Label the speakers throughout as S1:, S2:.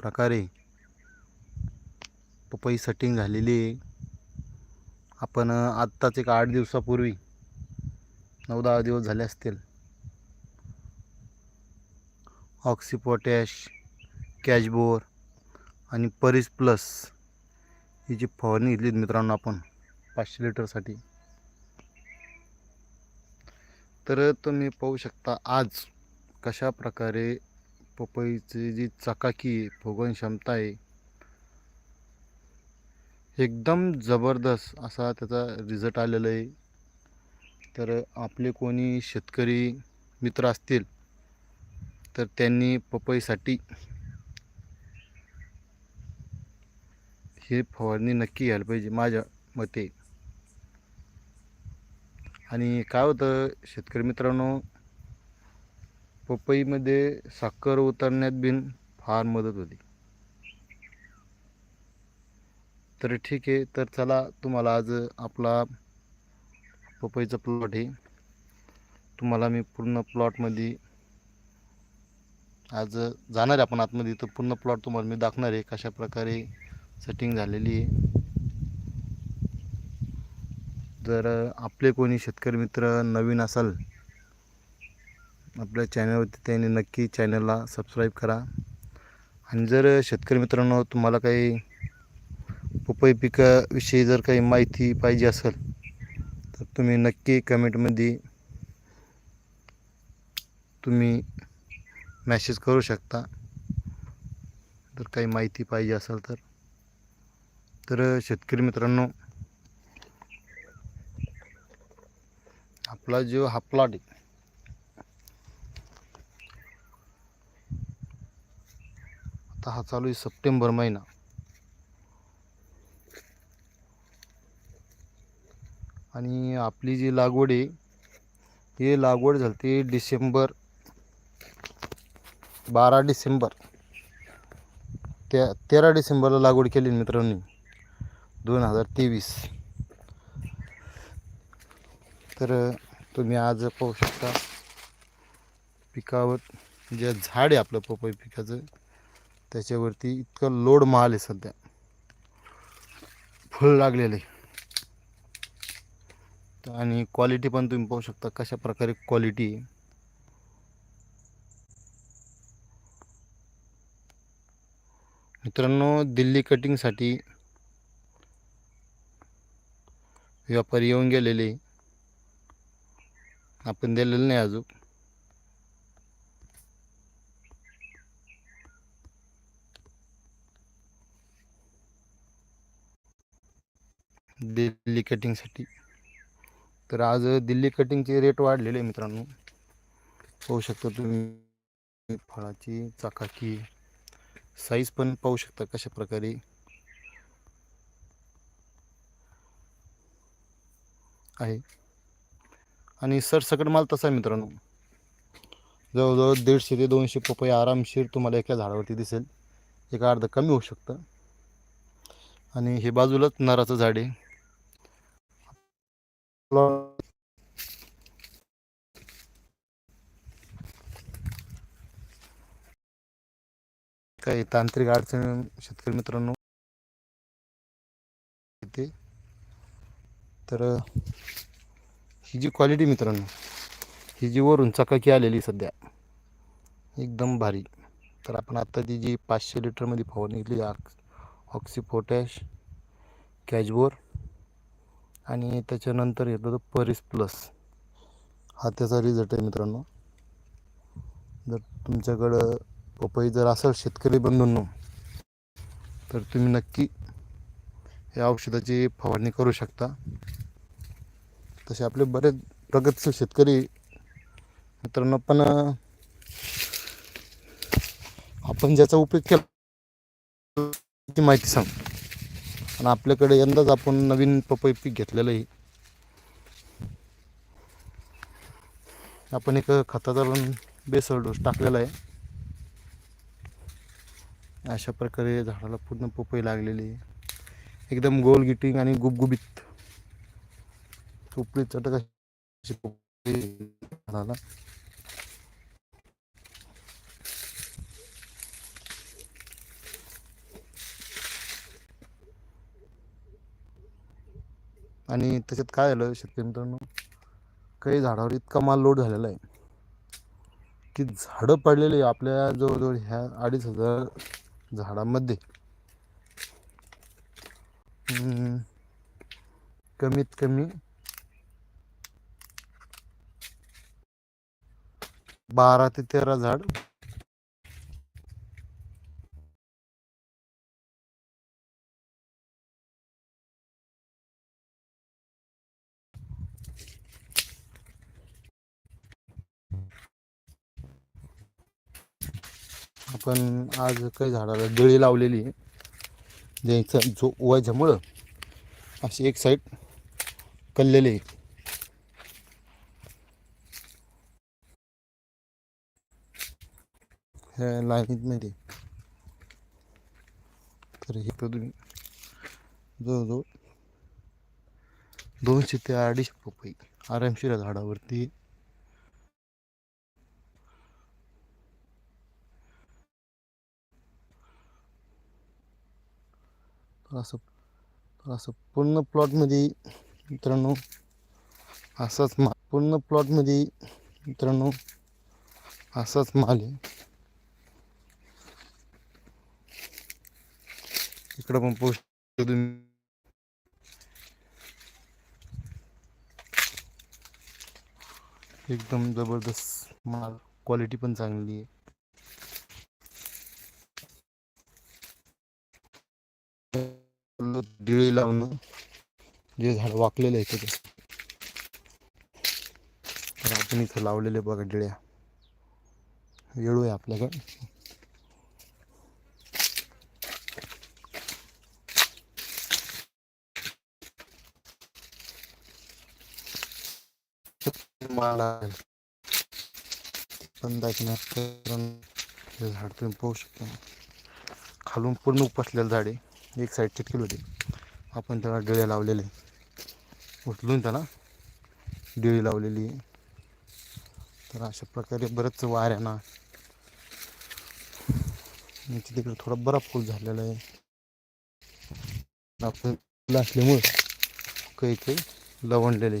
S1: प्रकारे पपई सटिंग झालेली आहे. आपण आत्ताच एक आठ दिवसापूर्वी नऊ दहा दिवस झाले असतील. ऑक्सी पोटॅश कॅशबोर आणि परिस प्लस ही जी फवारणी घेतली मित्रांनो आपण पाचशे लिटरसाठी तर तुम्ही पाहू शकता आज कशा प्रकारे पपईची जी चकाकी आहे फुगवण क्षमता आहे एकदम जबरदस्त असा त्याचा रिझल्ट आलेला आहे. तर आपले कोणी शेतकरी मित्र असतील तर त्यांनी पपईसाठी ही फवारणी नक्की घ्यायला पाहिजे माझ्या मते. आणि काय होतं शेतकरी मित्रांनो पपईमध्ये साखर उतरण्यात बिन फार मदत होती. तर ठीक आहे तर चला तुम्हाला आज आपला पपईचा प्लॉट आहे. तुम्हाला मी पूर्ण प्लॉटमध्ये आज जाणार आहे आपण आतमध्ये तर पूर्ण प्लॉट तुम्हाला मी दाखवणार आहे कशा प्रकारे सेटिंग झालेली आहे. जर आपले कोणी शेतकरी मित्र नवीन असाल आपल्या चॅनलवरती त्यांनी नक्की चॅनलला सबस्क्राईब करा. आणि जर शेतकरी मित्रांनो तुम्हाला काही पपई पिकाविषयी जर काही माहिती पाहिजे असेल तर तुम्ही नक्की कमेंटमध्ये तुम्ही मॅसेज करू शकता. जर काही माहिती पाहिजे असेल तर. तर शेतकरी मित्रांनो आपला जो हा प्लॉट आहे आता हा चालू आहे सप्टेंबर महिना. आणि आपली जी लागवड आहे ही लागवड झाली डिसेंबर बारा डिसेंबर. त्या तेरा डिसेंबरला लागवड केली मित्रांनी. दोन हजार तेवीस. तर तुम्ही आज पाहू शकता पिकावर जे झाड आहे आपलं पपई पिकाचं त्याच्यावरती इतकं लोड माल आहे सध्या. फुल लागलेलं आहे. आणि क्वालिटी पण तुम्ही पाहू शकता कशा प्रकारे क्वालिटी आहे. मित्रांनो दिल्ली कटिंगसाठी व्यापारी येऊन गेलेले. आपण दिलेलं नाही अजून. दिल्ली कटिंगसाठी तर आज दिल्ली कटिंगचे रेट वाढलेले आहे मित्रांनो. पाहू शकता तुम्ही फळाची चाकाकी साईज पण पाहू शकता कशा प्रकारे. आहे. आणि सरसकट माल तसा आहे मित्रांनो. जवळजवळ दीडशे ते दोनशे पपई आरामशीर तुम्हाला एका झाडावरती दिसेल. एक अर्ध कमी होऊ शकतं. आणि हे बाजूलाच नराचं झाड आहे. काही तांत्रिक अडचण शेतकरी मित्रांनो येते. तर ही जी क्वालिटी मित्रांनो ही जी वरून चकाकी आलेली सध्या एकदम भारी. तर आपण आत्ता ती जी पाचशे लिटरमध्ये फवारणी घेतली ऑक्सी पोटॅश कॅचबोर आणि त्याच्यानंतर येतो तो परिस प्लस हा त्याचा रिझल्ट आहे मित्रांनो. जर तुमच्याकडं पपई जर असेल शेतकरी बंधूंनो तर तुम्ही नक्की या औषधाची फवारणी करू शकता. तसे आपले बरेच प्रगतशील शेतकरी मित्रांनो पण आपण ज्याचा उपयोग केला ती माहिती सांग आणि आपल्याकडे यंदाच आपण नवीन पपई पीक घेतलेलं आहे. आपण एक खताचा बेसळ डोस टाकलेला आहे. अशा प्रकारे झाडाला पूर्ण पपई लागलेली आहे. एकदम गोल गिटिंग आणि गुबगुबीत. चटक अशी झाडाला. आणि त्याच्यात काय झालं शेतकरी मित्रांनो? काही झाडावर इतका माल लोड झालेला आहे की झाडं पडलेली आपल्या जवळजवळ ह्या अडीच हजार झाडांमध्ये. कमीत कमी बारा ते तेरा झाड पण आज काही झाडाला गळी लावलेली आहे. ज्याचं जो वयाच्यामुळं अशी एक साईड कललेली आहे. ह्या लाईनीतमध्ये तर हे तर तुम्ही जवळजवळ दोनशे ते अडीचशे पपई आरामशीर झाडावरती असं तर असं पूर्ण प्लॉटमध्ये मित्रांनो असाच मा पूर्ण प्लॉटमध्ये मित्रांनो असाच माल आहे. इकडं पण पोस्ट एकदम जबरदस्त माल क्वालिटी पण चांगली आहे. गिळी लावणं जे झाड वाकलेलं आहे तिथे तर आपण इथं लावलेले बघा डिळ्या. येळू आहे आपल्याकडे. माळा पण झाड तुम्ही पाहू शकता. खालून पूर्ण उपसलेलं झाड. आहे एक साईड चिटकेल होती. आपण त्याला डिळे लावलेले उचलून त्याला डिळी लावलेली आहे. तर अशा प्रकारे बरंच वाऱ्यांना इथे तिकडे थोडा बरा फूल झालेला आहे. आपण फुलं असल्यामुळं काही काही लवणलेले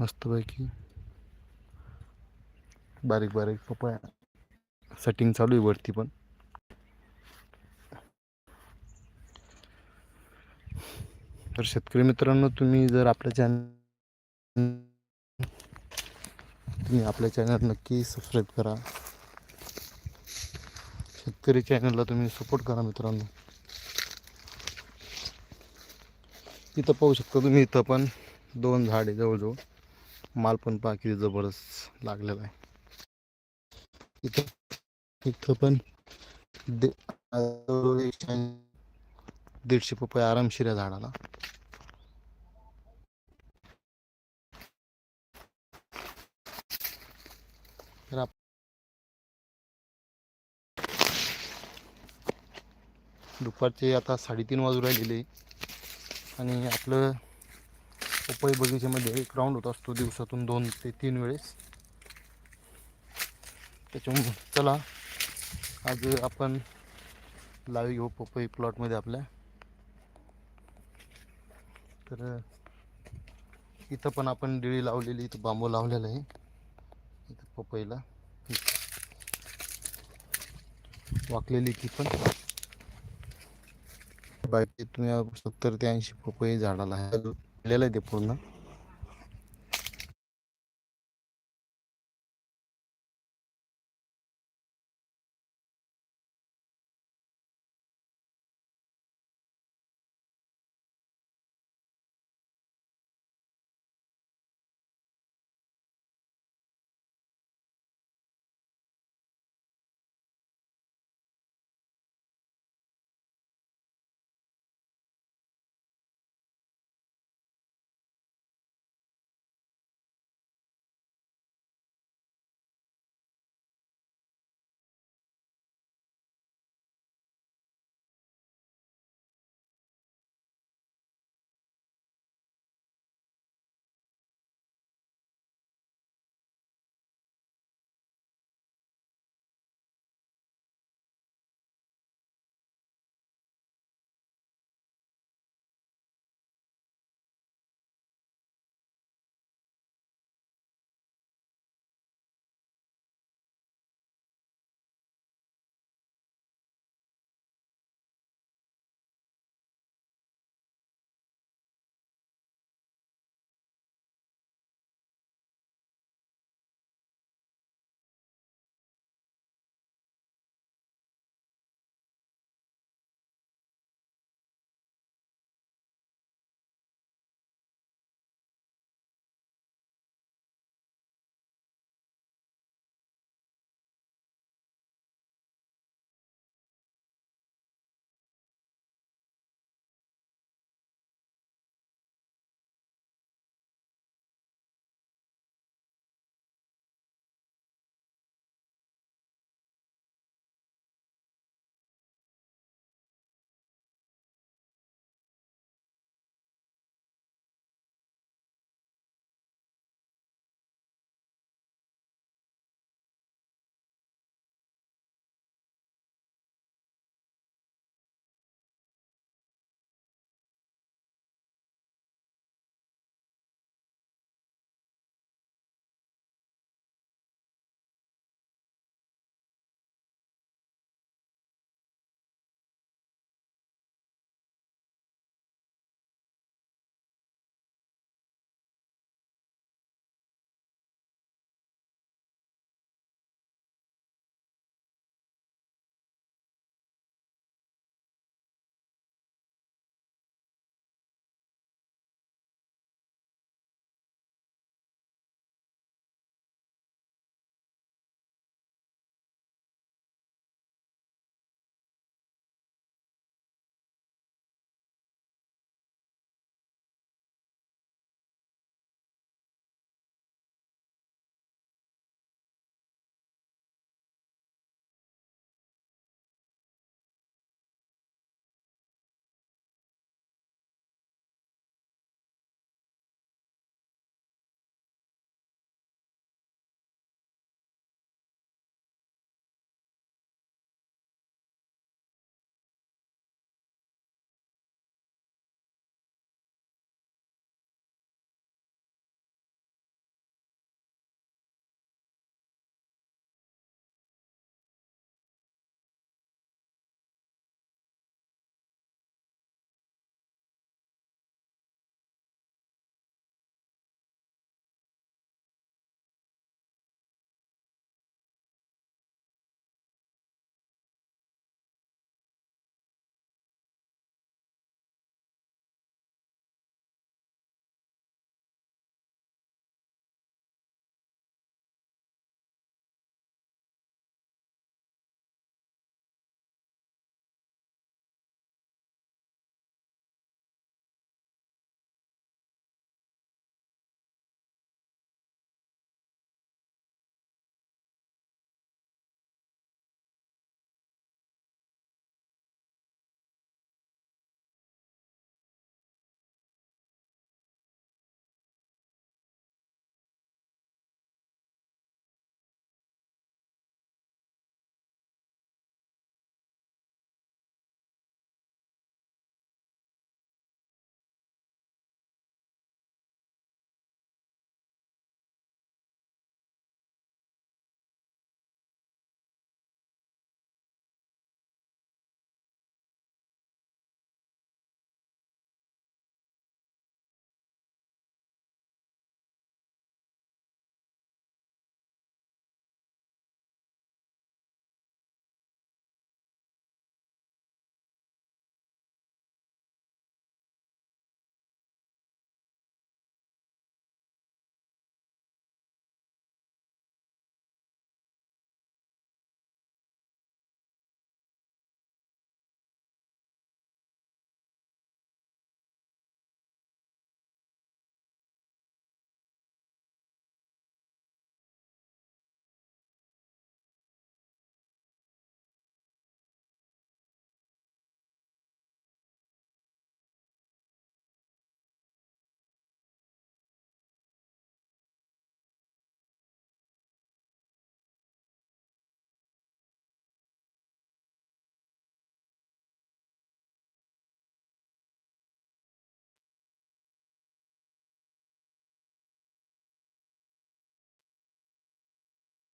S1: मस्तपैकी. बारीक बारीक पपया. सेटिंग चालू आहे वरती पण. तर शेतकरी मित्रांनो तुम्ही जर आपल्या चॅनल तुम्ही आपल्या चॅनल नक्की सबस्क्राईब करा. शेतकरी चॅनलला तुम्ही सपोर्ट करा मित्रांनो. इथं पाहू शकता तुम्ही इथं पण दोन झाडे जवळजवळ. माल पण पहा किती जबरदस्त लागलेला आहे. इथं इथं पण दीडशे पपई आरामशीर आहे झाडाला दुपारचे आता साडेतीन वाजू राहिलेले. आणि आपलं पपई बगीचेमध्ये एक राऊंड होत असतो दिवसातून दोन ते तीन वेळेस. त्याच्यामुळे चला आज आपण लावी घेऊ पपई प्लॉटमध्ये आपल्या. तर इथं पण आपण डिळी लावलेली इथं बांबू लावलेला आहे. इथं पपईला. वाकलेली ती पण. बाय तुम्ही सत्तर ते ऐंशी पपई झाडाला आहे. आलेलं आहे ते पूर्ण